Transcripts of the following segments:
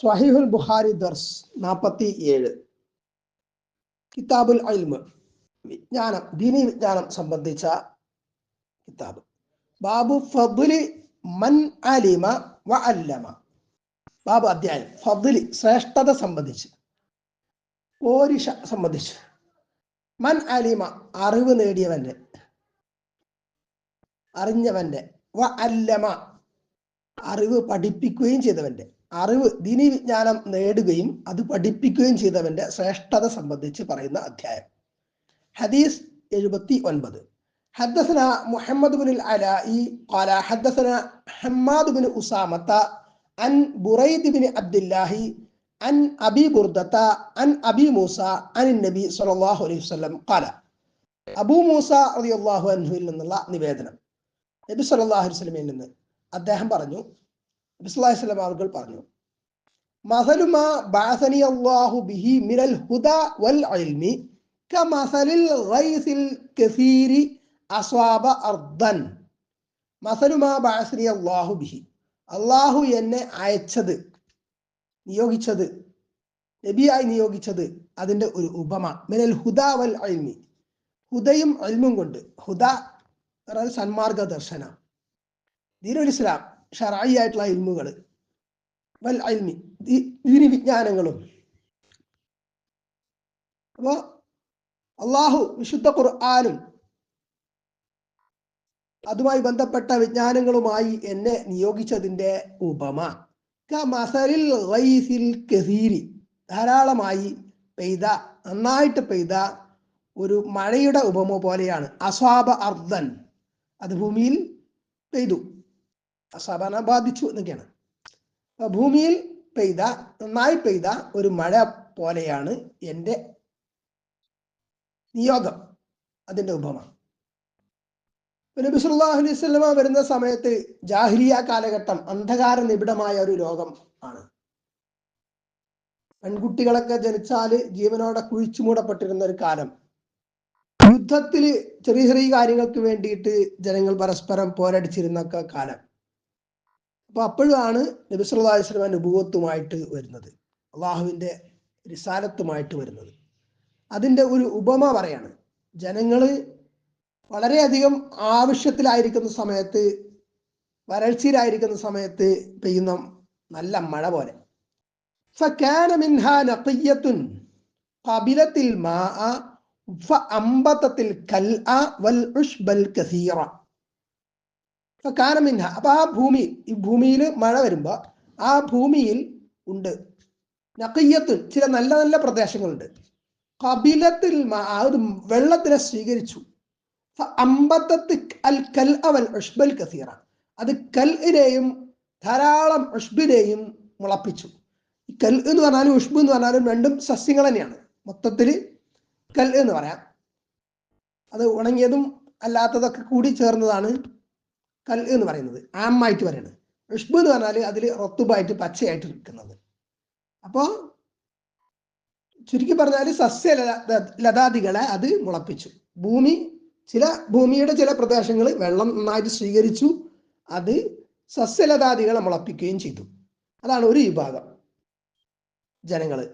സ്വഹീഹുൽ ബുഹാരി ദർസ് നാൽപ്പത്തി ഏഴ് കിതാബുൽ അൽമ് വിജ്ഞാനം ദീനി വിജ്ഞാനം സംബന്ധിച്ച കിതാബ്. ബാബു ഫദ്ലി മൻ അലിമ വ അല്ലമ. ബാബു അധ്യായം ഫദ്ലി ശ്രേഷ്ഠത സംബന്ധിച്ച്. ഓരിഷ സംബന്ധിച്ച്. മൻ അലിമ അറിവ് നേടിയവന്റെ അറിഞ്ഞവന്റെ വ അല്ലമ അറിവ് പഠിപ്പിക്കുകയും ചെയ്തവന്റെ അറിവ് ദീനി വിജ്ഞാനം നേടുകയും അത് പഠിപ്പിക്കുകയും ചെയ്തവന്റെ ശ്രേഷ്ഠത സംബന്ധിച്ച് പറയുന്ന അധ്യായം ഹദീസ് എഴുപത്തി ഒൻപത് حدثنا محمد بن العلاء قال حدثنا حماد بن أسامة عن بريد بن عبد الله عن أبي بردة عن أبي موسى عن النبي صلى الله عليه وسلم قال അബൂ മൂസ റളിയല്ലാഹു അൻഹുവിൽ നിന്നുള്ള നിവേദനം നബി സല്ലല്ലാഹു അലൈഹി വസല്ലമയിൽ നിന്ന് അദ്ദേഹം പറഞ്ഞു അലൈഹി ആളുകൾ പറഞ്ഞു അല്ലാഹു ബിഹി മിനൽ വൽ കസീരി അസ്വാബ അർദൻ. ബിഹി അള്ളാഹു എന്നെ അയച്ചത് നിയോഗിച്ചത് നബിയായി നിയോഗിച്ചത് അതിന്റെ ഒരു ഉപമ മിനൽ ഹുദ വൽ അൽമി ഹുദയും അൽമും കൊണ്ട് ഹുദ സന്മാർഗ ദർശന ദീനുൽ ഇസ്ലാം ഷറായി ആയിട്ടുള്ള ഇൽമുകൾ വൽ അൽമി ദീനി വിജ്ഞാനങ്ങളും. അപ്പോ അള്ളാഹു വിശുദ്ധ ഖുർആാനും അതുമായി ബന്ധപ്പെട്ട വിജ്ഞാനങ്ങളുമായി എന്നെ നിയോഗിച്ചതിന്റെ ഉപമ. മസലിൽ കസീരി. ധാരാളമായി പെയ്ത നന്നായിട്ട് പെയ്ത ഒരു മഴയുടെ ഉപമ പോലെയാണ്. അസ്വാബ അർദ്ധൻ അത് ഭൂമിയിൽ പെയ്തു. അസ്വാബന ബാധിച്ചു എന്നൊക്കെയാണ്. ഭൂമിയിൽ പെയ്ത നന്നായി പെയ്ത ഒരു മഴ പോലെയാണ് എന്റെ നിയോഗം അതിന്റെ ഉപമ. നബി അലൈഹി വരുന്ന സമയത്ത് ജാഹിലിയ കാലഘട്ടം അന്ധകാര നിബിഡമായ ഒരു ലോകം ആണ്. പെൺകുട്ടികളൊക്കെ ജനിച്ചാൽ ജീവനോടെ കുഴിച്ചു മൂടപ്പെട്ടിരുന്ന ഒരു കാലം. യുദ്ധത്തിൽ ചെറിയ ചെറിയ കാര്യങ്ങൾക്ക് വേണ്ടിയിട്ട് ജനങ്ങൾ പരസ്പരം പോരടിച്ചിരുന്ന കാലം. അപ്പൊ അപ്പോഴാണ് നബിസ്വല്ലാ വസ്ലമ നുപുവത്തുമായിട്ട് വരുന്നത്. അള്ളാഹുവിന്റെ റിസാലത്തുമായിട്ട് വരുന്നത്. അതിന്റെ ഒരു ഉപമ പറയാണ്. ജനങ്ങൾ വളരെയധികം ആവശ്യത്തിലായിരിക്കുന്ന സമയത്ത് വരൾച്ചയിലായിരിക്കുന്ന സമയത്ത് പെയ്യുന്ന നല്ല മഴ പോലെ. കബിലത്തിൽ കാനമിൻഹ അപ്പൊ ആ ഭൂമി ഈ ഭൂമിയിൽ മഴ വരുമ്പോ ആ ഭൂമിയിൽ ഉണ്ട്. നക്കയ്യത്ത് ചില നല്ല നല്ല പ്രദേശങ്ങളുണ്ട്. കപിലത്തിൽ അത് വെള്ളത്തിനെ സ്വീകരിച്ചു. അമ്പത്തത്ത് അൽ കൽ അവൽ ഉഷ്ബൽ കസീറ. അത് കൽനെയും ധാരാളം ഉഷ്ബിനെയും മുളപ്പിച്ചു. കൽ എന്ന് പറഞ്ഞാലും ഉഷ്ബ് എന്ന് പറഞ്ഞാലും രണ്ടും സസ്യങ്ങൾ തന്നെയാണ്. മൊത്തത്തിൽ കൽ എന്ന് പറയാം. അത് ഉണങ്ങിയതും അല്ലാത്തതൊക്കെ കൂടി ചേർന്നതാണ് കൽ എന്ന് പറയുന്നത്. ആമായിട്ട് പറയുന്നത് ഉഷ്ബ് എന്ന് പറഞ്ഞാൽ അതിൽ റൊത്തുബായിട്ട് പച്ചയായിട്ട് നിൽക്കുന്നത്. അപ്പോൾ ചുരുക്കി പറഞ്ഞാൽ സസ്യ ലതാദികളെ അത് മുളപ്പിച്ചു. ഭൂമി ചില ഭൂമിയുടെ ചില പ്രദേശങ്ങൾ വെള്ളം നന്നായിട്ട് സ്വീകരിച്ചു. അത് സസ്യലതാദികളെ മുളപ്പിക്കുകയും ചെയ്തു. അതാണ് ഒരു വിഭാഗം ജനങ്ങൾ.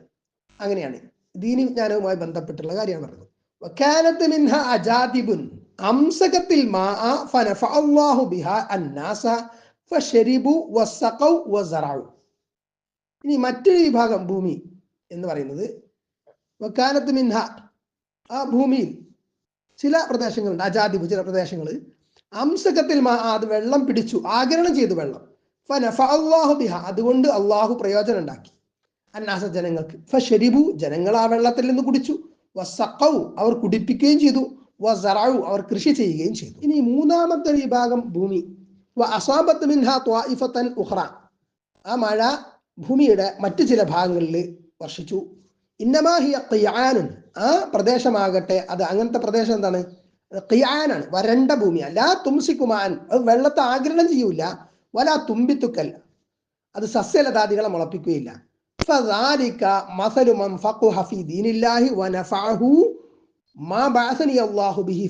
അങ്ങനെയാണ്. ദീനി വിജ്ഞാനവുമായി ബന്ധപ്പെട്ടുള്ള കാര്യമാണ് പറഞ്ഞത്. മിൻഹ അജാദിബുൻ. അംസകത്തിൽ ഇനി മറ്റൊരു വിഭാഗം ഭൂമി എന്ന് പറയുന്നത് വക്കാനത്ത് മിൻഹ. ആ ഭൂമിയിൽ ചില പ്രദേശങ്ങളുണ്ട് അജാദിബ് ചില പ്രദേശങ്ങൾ അംസകത്തിൽ അത് വെള്ളം പിടിച്ചു ആഗിരണം ചെയ്തു വെള്ളം. അള്ളാഹു ബിഹ അതുകൊണ്ട് അള്ളാഹു പ്രയോജനം ഉണ്ടാക്കി. അന്നാസ ജനങ്ങൾക്ക് ഫഷരിബു ജനങ്ങൾ ആ വെള്ളത്തിൽ നിന്ന് കുടിച്ചു. വസക്കൗ അവർ കുടിപ്പിക്കുകയും ചെയ്തു. വറവു അവർ കൃഷി ചെയ്യുകയും ചെയ്തു. ഇനി മൂന്നാമത്തെ വിഭാഗം ഭൂമി. അസാബത്ത് മിൻഹ ഉഹ്റ ആ മഴ ഭൂമിയുടെ മറ്റു ചില ഭാഗങ്ങളിൽ വർഷിച്ചു. ഇന്നമാഹിയ ഖിയാനുൻ. ആ പ്രദേശമാകട്ടെ അത് അങ്ങനത്തെ പ്രദേശം എന്താണ്? ഖിയാനാണ്. വരണ്ട ഭൂമി അല്ല തുംസിക്കുമാൻ അത് വെള്ളത്തെ ആഗിരണം ചെയ്യൂല. വല തുമ്പിത്തുക്കൽ അത് സസ്യലതാദികളെ മുളപ്പിക്കുകയില്ല. മസലു മൻ ഫഖു ദീനില്ലാഹി വനഫഅഹു മാ ബിഹി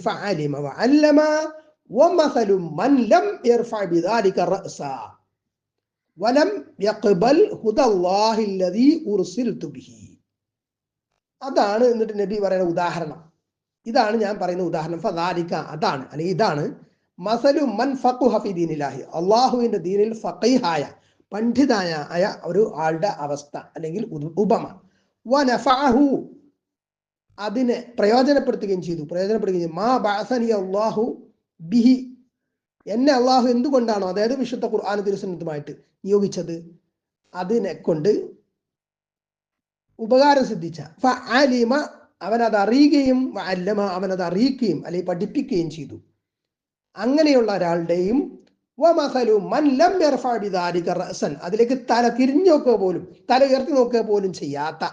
മൻ ലം ബിദാലിക റഅസ ബിഹി. അതാണ് എന്നിട്ട് നബി പറയുന്ന ഉദാഹരണം. ഇതാണ് ഞാൻ പറയുന്ന ഉദാഹരണം. ഫദാലിക അതാണ്. അല്ലെങ്കിൽ ഇതാണ്. മസലു മൻ ഫഖുഹഫി ദീനിലാഹി അള്ളാഹുവിന്റെ ദീനിൽ ഫഖീഹായ പണ്ഡിതായ ആയ ഒരു ആളുടെ അവസ്ഥ അല്ലെങ്കിൽ ഉപമ. വനഫാഹു അതിനെ പ്രയോജനപ്പെടുത്തുകയും ചെയ്തു. പ്രയോജനപ്പെടുകയും ചെയ്തു. മാ ബാസനി അള്ളാഹു ബിഹി. എന്നെ അള്ളാഹു എന്തുകൊണ്ടാണോ അതായത് വിശുദ്ധ ഖുർആാന തിരുസന്നതുമായിട്ട് നിയോഗിച്ചത് അതിനെ കൊണ്ട് ഉപകാരം സിദ്ധിച്ച. ഫഅലിമ അവനത് അറിയുകയും അല്ലമ അവനത് അറിയിക്കുകയും അല്ലെങ്കിൽ പഠിപ്പിക്കുകയും ചെയ്തു. അങ്ങനെയുള്ള ഒരാളുടെയും അതിലേക്ക് തല തിരിഞ്ഞു നോക്കുക പോലും തല ഉയർത്തി നോക്കുക പോലും ചെയ്യാത്ത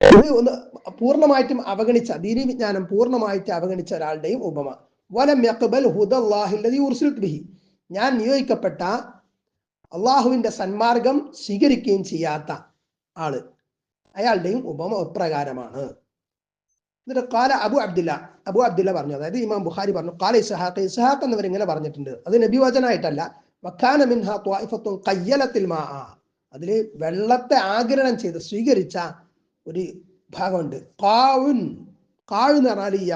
ഒന്ന് പൂർണമായിട്ടും അവഗണിച്ച ദീനി വിജ്ഞാനം പൂർണമായിട്ട് അവഗണിച്ച ഒരാളുടെയും ഉപമ. വലം യക്ബൽ ബിഹി. ഞാൻ നിയോഗിക്കപ്പെട്ട അള്ളാഹുവിന്റെ സന്മാർഗം സ്വീകരിക്കുകയും ചെയ്യാത്ത ആൾ അയാളുടെയും ഉപമ ഇപ്രകാരമാണ് എന്നിട്ട് കാല അബു അബ്ദുല്ല അബു അബ്ദുല്ല പറഞ്ഞു. അതായത് ഇമാം ബുഖാരി പറഞ്ഞു കാല ഇസ്ഹാഖ് ഇസ്ഹാഖ് എന്നിവർ ഇങ്ങനെ പറഞ്ഞിട്ടുണ്ട്. അത് നബിവചനായിട്ടല്ല വക്കാന മിൻഹ അതിൽ വെള്ളത്തെ ആഗിരണം ചെയ്ത് സ്വീകരിച്ച ഒരു ഭാഗമുണ്ട്. കാവുൻ കാവ് പറഞ്ഞാൽ ഈ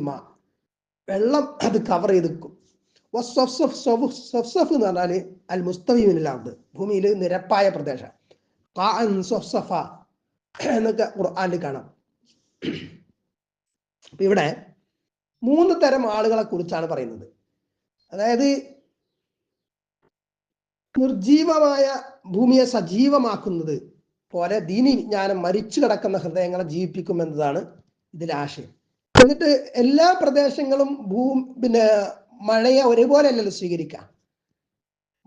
മാ. വെള്ളം അത് കവർ ചെയ്ത് നിൽക്കും വസ്സഫ് സഫ് സഫ് എന്ന് പറഞ്ഞാൽ അൽ മുസ്തവീമിനിലാണ് ഭൂമിയിൽ നിരപ്പായ പ്രദേശം. കാൻ സൊഫ്സഫ എന്നൊക്കെ ഖുർആനിൽ കാണാം. ഇവിടെ മൂന്ന് തരം ആളുകളെ കുറിച്ചാണ് പറയുന്നത്. അതായത് നിർജീവമായ ഭൂമിയെ സജീവമാക്കുന്നത് പോലെ ദീനി വിജ്ഞാനം മരിച്ചു കിടക്കുന്ന ഹൃദയങ്ങളെ ജീവിപ്പിക്കും എന്നതാണ് ഇതിലെ ആശയം. എന്നിട്ട് എല്ലാ പ്രദേശങ്ങളും ഭൂ പിന്നെ മഴയെ ഒരുപോലെ അല്ലല്ലോ സ്വീകരിക്കാം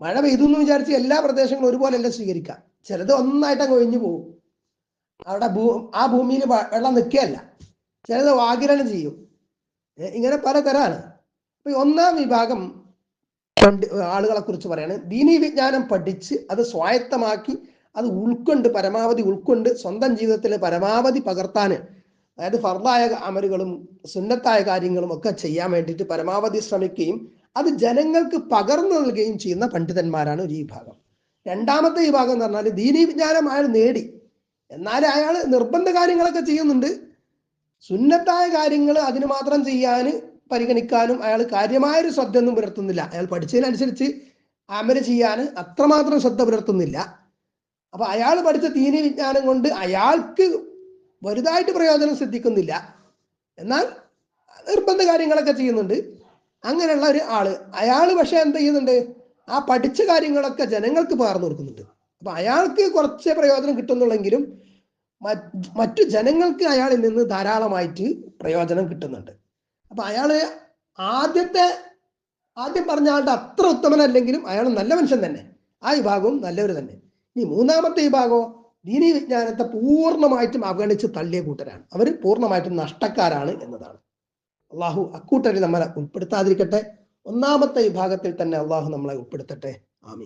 മഴ പെയ്തു എന്ന് വിചാരിച്ച് എല്ലാ പ്രദേശങ്ങളും ഒരുപോലെ അല്ലേ സ്വീകരിക്കാം ചിലത് ഒന്നായിട്ട് അങ്ങ് ഒഴിഞ്ഞു പോകും അവിടെ ഭൂ ആ ഭൂമിയിൽ വെള്ളം നിൽക്കുകയല്ല. ചിലത് വാകിരണം ചെയ്യും. ഇങ്ങനെ പലതരാണ്. അപ്പൊ ഒന്നാം വിഭാഗം ആളുകളെ കുറിച്ച് പറയാണ്. ദീനി വിജ്ഞാനം പഠിച്ച് അത് സ്വായത്തമാക്കി അത് ഉൾക്കൊണ്ട് പരമാവധി ഉൾക്കൊണ്ട് സ്വന്തം ജീവിതത്തിൽ പരമാവധി പകർത്താൻ അതായത് ഫർദായ അമലുകളും സുന്നത്തായ കാര്യങ്ങളും ഒക്കെ ചെയ്യാൻ വേണ്ടിയിട്ട് പരമാവധി ശ്രമിക്കുകയും അത് ജനങ്ങൾക്ക് പകർന്നു നൽകുകയും ചെയ്യുന്ന പണ്ഡിതന്മാരാണ് ഒരു ഈ ഭാഗം രണ്ടാമത്തെ ഈ ഭാഗം എന്ന് പറഞ്ഞാൽ ദീനീ വിജ്ഞാനം അയാൾ നേടി. എന്നാൽ അയാൾ നിർബന്ധ കാര്യങ്ങളൊക്കെ ചെയ്യുന്നുണ്ട്. സുന്നത്തായ കാര്യങ്ങൾ അതിന് മാത്രം ചെയ്യാൻ പരിഗണിക്കാനും അയാൾ കാര്യമായൊരു ശ്രദ്ധ ഒന്നും പുലർത്തുന്നില്ല. അയാൾ പഠിച്ചതിനനുസരിച്ച് അമൽ ചെയ്യാൻ അത്രമാത്രം ശ്രദ്ധ പുലർത്തുന്നില്ല. അപ്പൊ അയാൾ പഠിച്ച ദീനി വിജ്ഞാനം കൊണ്ട് അയാൾക്ക് വലുതായിട്ട് പ്രയോജനം ശ്രദ്ധിക്കുന്നില്ല എന്നാൽ നിർബന്ധ കാര്യങ്ങളൊക്കെ ചെയ്യുന്നുണ്ട്. അങ്ങനെയുള്ള ഒരു ആൾ. അയാൾ പക്ഷെ എന്ത് ചെയ്യുന്നുണ്ട്? ആ പഠിച്ച കാര്യങ്ങളൊക്കെ ജനങ്ങൾക്ക് പകർന്നു കൊടുക്കുന്നുണ്ട്. അപ്പൊ അയാൾക്ക് കുറച്ച് പ്രയോജനം കിട്ടുന്നുള്ളെങ്കിലും മറ്റു ജനങ്ങൾക്ക് അയാളിൽ നിന്ന് ധാരാളമായിട്ട് പ്രയോജനം കിട്ടുന്നുണ്ട്. അപ്പൊ അയാൾ ആദ്യത്തെ ആദ്യം പറഞ്ഞ ആളുടെ അത്ര ഉത്തമനല്ലെങ്കിലും അയാൾ നല്ല മനുഷ്യൻ തന്നെ. ആ വിഭാഗവും നല്ലവർ തന്നെ. ഇനി മൂന്നാമത്തെ വിഭാഗമോ ദീനി വിജ്ഞാനത്തെ പൂർണമായിട്ടും അവഗണിച്ച് തള്ളിയ കൂട്ടരാണ്. അവർ പൂർണമായിട്ടും നഷ്ടക്കാരാണ് എന്നതാണ്. അള്ളാഹു അക്കൂട്ടരിൽ നമ്മളെ ഉൾപ്പെടുത്താതിരിക്കട്ടെ. ഒന്നാമത്തെ വിഭാഗത്തിൽ തന്നെ അള്ളാഹു നമ്മളെ ഉൾപ്പെടുത്തട്ടെ. ആമീൻ.